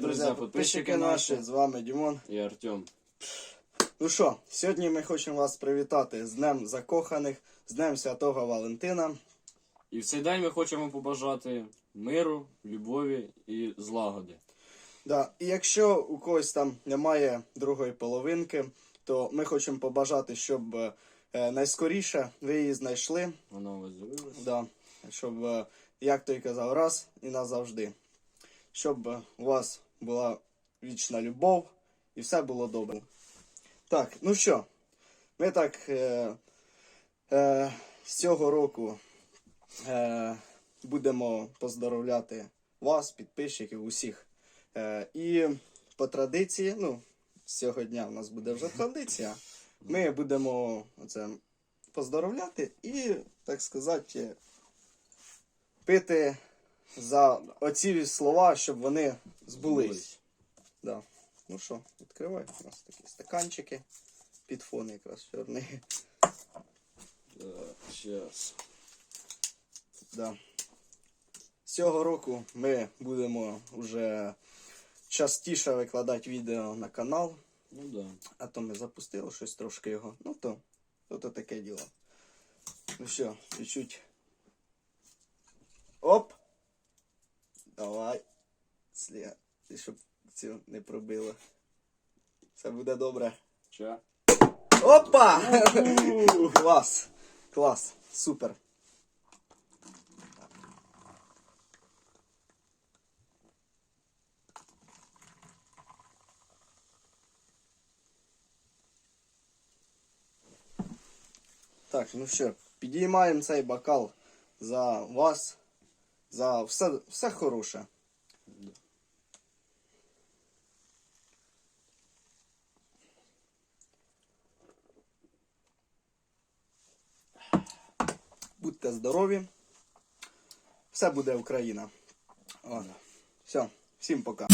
Це підписчики наші, з вами Дімон. і Артем. Ну що, сьогодні ми хочемо вас привітати з Днем Закоханих, з Днем Святого Валентина. І в цей день ми хочемо побажати миру, любові і злагоди. Да. І якщо у когось там немає другої половинки, то ми хочемо побажати, щоб е, найскоріше ви її знайшли. Вона у вас з'явилася. Да. Щоб, е, як той казав, раз і назавжди. Щоб у вас була вічна любов і все було добре. Так, ну що, ми так е, е, з цього року е, будемо поздоровляти вас, підписчиків, усіх. Е, і по традиції, ну, з цього дня в нас буде вже традиція. Ми будемо оце, поздоровляти і, так сказати, пити за оці слова, щоб вони збулись. Да. Ну що, відкривай. У нас такі стаканчики. Під фон якраз чорний. Щас. Да. З цього року ми будемо вже частіше викладати відео на канал. Ну да. А то ми запустили щось трошки його. Ну то, то, то таке діло. Ну що, чуть-чуть. Цю не пробило. Все буде добре. Ча. Опа! Клас! Клас! Супер! Так, ну що, підіймаємо цей бокал за вас, за все, все хороше. Будьте здорові. Все буде Україна. Ладно. все, всім пока.